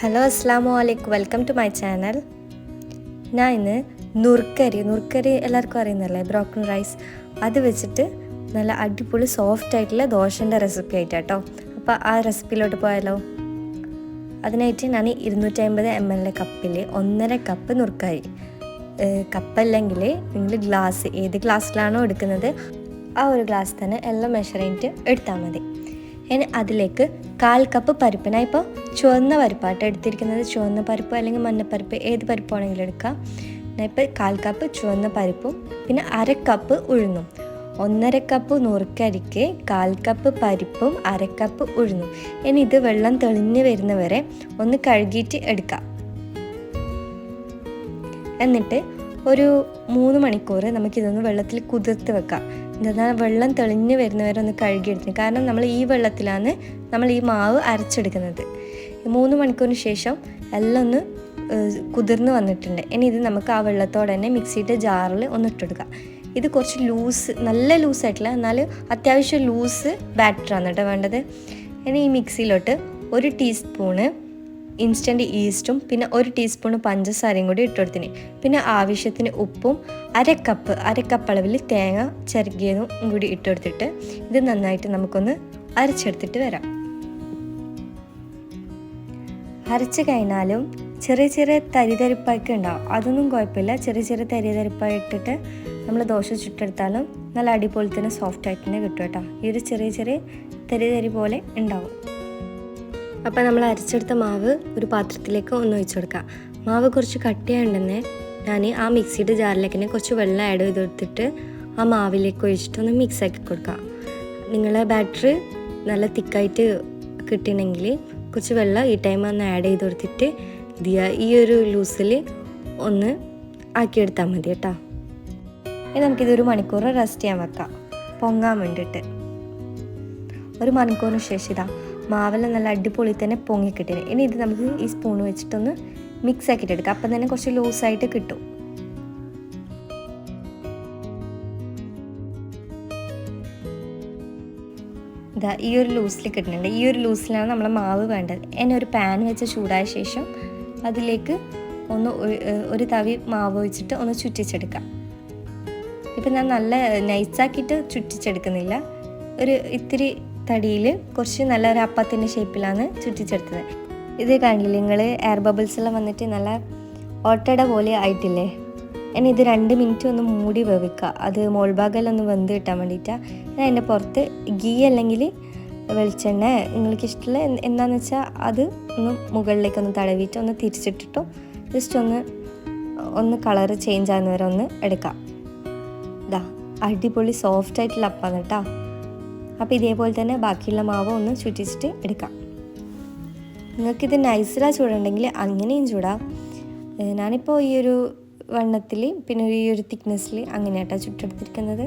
Hello അസ്ലാമു അലൈക്കും. Welcome to my channel. ഞാൻ ഇന്ന് നുറുക്കരി നുറുക്കരി എല്ലാവർക്കും അറിയുന്നല്ലേ ബ്രോക്കൺ റൈസ്. അത് വെച്ചിട്ട് നല്ല അടിപൊളി സോഫ്റ്റ് ആയിട്ടുള്ള ദോശന്റെ റെസിപ്പി ആയിട്ടാട്ടോ. അപ്പോൾ ആ റെസിപ്പിയിലോട്ട് പോയാലോ? അതിനായിട്ട് ഞാൻ ഇരുന്നൂറ്റി അമ്പത് എം എൽ കപ്പിൽ ഒന്നര കപ്പ് നുറുക്കരി. കപ്പല്ലെങ്കിൽ നിങ്ങൾ ഗ്ലാസ് ഏത് ഗ്ലാസ്സിലാണോ എടുക്കുന്നത് ആ ഒരു ഗ്ലാസ് തന്നെ എല്ലാം മെഷർ ചെയ്തിട്ട് എടുത്താൽ മതി. ഇനി അതിലേക്ക് കാൽ കപ്പ് പരിപ്പ് ഇപ്പോൾ ചുവന്ന പരിപ്പാട്ട് എടുത്തിരിക്കുന്നത്. ചുവന്ന പരിപ്പ് അല്ലെങ്കിൽ മഞ്ഞപ്പരിപ്പ് ഏത് പരിപ്പാണെങ്കിലും എടുക്കാം. ഞാൻ ഇപ്പോൾ കാൽ കപ്പ് ചുവന്ന പരിപ്പും പിന്നെ അര കപ്പ് ഉഴുന്നും. ഒന്നര കപ്പ് നുറുക്കരിക്ക് കാൽ കപ്പ് പരിപ്പും അര കപ്പ് ഉഴുന്നും. ഇനി ഇത് വെള്ളം തെളിഞ്ഞ് വരുന്നവരെ ഒന്ന് കഴുകിയിട്ട് എടുക്കാം. എന്നിട്ട് ഒരു മൂന്ന് മണിക്കൂർ നമുക്കിതൊന്ന് വെള്ളത്തിൽ കുതിർത്ത് വെക്കാം. എന്നാൽ വെള്ളം തെളിഞ്ഞ് വരുന്നവരെ ഒന്ന് കഴുകിയെടുത്തിന് കാരണം നമ്മൾ ഈ വെള്ളത്തിലാണ് നമ്മൾ ഈ മാവ് അരച്ചെടുക്കുന്നത്. മൂന്ന് മണിക്കൂറിന് ശേഷം എല്ലാം ഒന്ന് കുതിർന്ന് വന്നിട്ടുണ്ട്. ഇനി ഇത് നമുക്ക് ആ വെള്ളത്തോടെ തന്നെ മിക്സിയുടെ ജാറിൽ ഒന്ന് ഇട്ടെടുക്കാം ഇത് കുറച്ച് ലൂസ് നല്ല ലൂസായിട്ടില്ല എന്നാൽ അത്യാവശ്യം ലൂസ് ബാറ്ററാണ് കേട്ടോ വേണ്ടത്. ഇനി ഈ മിക്സിയിലോട്ട് ഒരു ടീസ്പൂണ് ഇൻസ്റ്റന്റ് ഈസ്റ്റും പിന്നെ ഒരു ടീസ്പൂൺ പഞ്ചസാരയും കൂടി ഇട്ടുകൊടുത്തിന് പിന്നെ ആവശ്യത്തിന് ഉപ്പും അര കപ്പ് അര കപ്പ് അളവിൽ തേങ്ങ ചിരകിയതും കൂടി ഇട്ടുകൊടുത്തിട്ട് ഇത് നന്നായിട്ട് നമുക്കൊന്ന് അരച്ചെടുത്തിട്ട് വരാം. അരച്ച് കഴിഞ്ഞാലും ചെറിയ ചെറിയ തരിതരിപ്പൊക്കെ ഉണ്ടാവും. അതൊന്നും കുഴപ്പമില്ല. ചെറിയ ചെറിയ തരിതരിപ്പായിട്ടിട്ട് നമ്മൾ ദോശ ചുട്ടെടുത്താലും നല്ല അടിപൊളി തന്നെ സോഫ്റ്റ് ആയിട്ട് തന്നെ കിട്ടും കേട്ടോ. ഈ ഒരു ചെറിയ ചെറിയ തരി തരി പോലെ ഉണ്ടാവും. അപ്പോൾ നമ്മൾ അരച്ചെടുത്ത മാവ് ഒരു പാത്രത്തിലേക്ക് ഒന്ന് ഒഴിച്ചു കൊടുക്കുക മാവ് കുറച്ച് കട്ടിയായിട്ടുണ്ടെന്ന് ഞാൻ ആ മിക്സിയുടെ ജാറിലേക്ക് തന്നെ കുറച്ച് വെള്ളം ആഡ് ചെയ്ത് കൊടുത്തിട്ട് ആ മാവിലേക്ക് ഒഴിച്ചിട്ട് ഒന്ന് മിക്സ് ആക്കി കൊടുക്കുക നിങ്ങളെ ബാറ്റർ നല്ല തിക്കായിട്ട് കിട്ടണമെങ്കിൽ കുറച്ച് വെള്ളം ഈ ടൈം ഒന്ന് ആഡ് ചെയ്ത് കൊടുത്തിട്ട് ഈ ഒരു ലൂസിൽ ഒന്ന് ആക്കിയെടുത്താൽ മതി കേട്ടോ. ഇനി നമുക്കിതൊരു മണിക്കൂർ റെസ്റ്റ് ചെയ്യാൻ വെക്കാം. പൊങ്ങാൻ വേണ്ടിയിട്ട്. ഒരു മണിക്കൂറിന് ശേഷം ഇതാ മാവെല്ലാം നല്ല അടിപൊളി തന്നെ പൊങ്ങിക്കിട്ടിന്. ഇനി ഇത് നമുക്ക് ഈ സ്പൂൺ വെച്ചിട്ടൊന്ന് മിക്സ് ആക്കിയിട്ട് എടുക്കാം അപ്പം തന്നെ കുറച്ച് ലൂസായിട്ട് കിട്ടും. ഇതാ ഈ ഒരു ലൂസിൽ കിട്ടുന്നുണ്ട്. ഈ ഒരു ലൂസിലാണ് നമ്മൾ മാവ് വേണ്ടത്. എന്നെ ഒരു പാൻ വെച്ച് ചൂടായ ശേഷം അതിലേക്ക് ഒന്ന് ഒരു തവി മാവ് വെച്ചിട്ട് ഒന്ന് ചുറ്റിച്ചെടുക്കാം. ഇപ്പം ഞാൻ നല്ല നൈസാക്കിയിട്ട് ചുറ്റിച്ചെടുക്കുന്നില്ല. ഒരു ഇത്തിരി തടിയിൽ കുറച്ച് നല്ലൊരു അപ്പത്തിന്റെ ഷേപ്പിലാണ് ചുറ്റിച്ചെടുത്തത്. ഇത് കണ്ടില്ലേ നിങ്ങൾ എയർ ബബിൾസ് എല്ലാം വന്നിട്ട് നല്ല ഓട്ടട പോലെ ആയിട്ടില്ലേ? ഇനി ഇത് രണ്ട് മിനിറ്റ് ഒന്ന് മൂടി വേവിക്കുക. അത് മോൾ ഭാഗമെല്ലാം ഒന്ന് വെന്ത് കിട്ടാൻ വേണ്ടിയിട്ടാണ് ഞാൻ അതിന്റെ പുറത്ത് ഗീ അല്ലെങ്കിൽ വെളിച്ചെണ്ണ നിങ്ങൾക്ക് ഇഷ്ടമുള്ള എന്താണെന്ന് വെച്ചാൽ അത് ഒന്ന് മുകളിലേക്കൊന്ന് തടവിയിട്ട് ഒന്ന് തിരിച്ചിട്ടിട്ടോ ജസ്റ്റ് ഒന്ന് ഒന്ന് കളറ് ചേഞ്ച് ആകുന്നവരെ ഒന്ന് എടുക്കാം. ഇതാ അടിപൊളി സോഫ്റ്റ് ആയിട്ടുള്ള അപ്പാണ് കേട്ടോ. അപ്പോൾ ഇതേപോലെ തന്നെ ബാക്കിയുള്ള മാവ് ഒന്ന് ചുറ്റിച്ചിട്ട് എടുക്കാം. നിങ്ങൾക്കിത് നൈസിലാണ് ചൂടുണ്ടെങ്കിൽ അങ്ങനെയും ചൂടാം. ഞാനിപ്പോൾ ഈ ഒരു വണ്ണത്തിൽ പിന്നെ ഈ ഒരു തിക്നെസ്സിൽ അങ്ങനെയാട്ടോ ചുട്ടെടുത്തിരിക്കുന്നത്.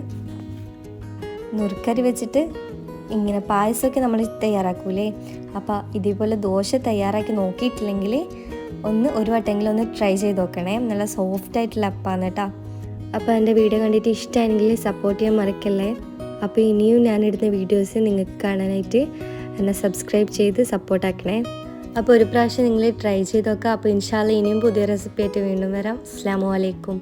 നുറുക്കരി വെച്ചിട്ട് ഇങ്ങനെ പായസമൊക്കെ നമ്മൾ തയ്യാറാക്കൂലേ? അപ്പോൾ ഇതേപോലെ ദോശ തയ്യാറാക്കി നോക്കിയിട്ടില്ലെങ്കിൽ ഒന്ന് ഒരു വട്ടെങ്കിലും ഒന്ന് ട്രൈ ചെയ്ത് നോക്കണേ. നല്ല സോഫ്റ്റ് ആയിട്ടുള്ള അപ്പാന്ന് കേട്ടോ. അപ്പോൾ എന്റെ വീഡിയോ കണ്ടിട്ട് ഇഷ്ടമായെങ്കിൽ സപ്പോർട്ട് ചെയ്യാൻ മറക്കല്ലേ? അപ്പോൾ ഇനിയും ഞാനിടുന്ന വീഡിയോസ് നിങ്ങൾക്ക് കാണാനായിട്ട് എന്നെ സബ്സ്ക്രൈബ് ചെയ്ത് സപ്പോർട്ടാക്കണേ അപ്പോൾ ഒരു പ്രാവശ്യം നിങ്ങൾ ട്രൈ ചെയ്ത് നോക്കുക. അപ്പോൾ ഇൻഷാല്ല ഇനിയും പുതിയ റെസിപ്പി ആയിട്ട് വീണ്ടും വരാം. അസ്സാം വലൈക്കും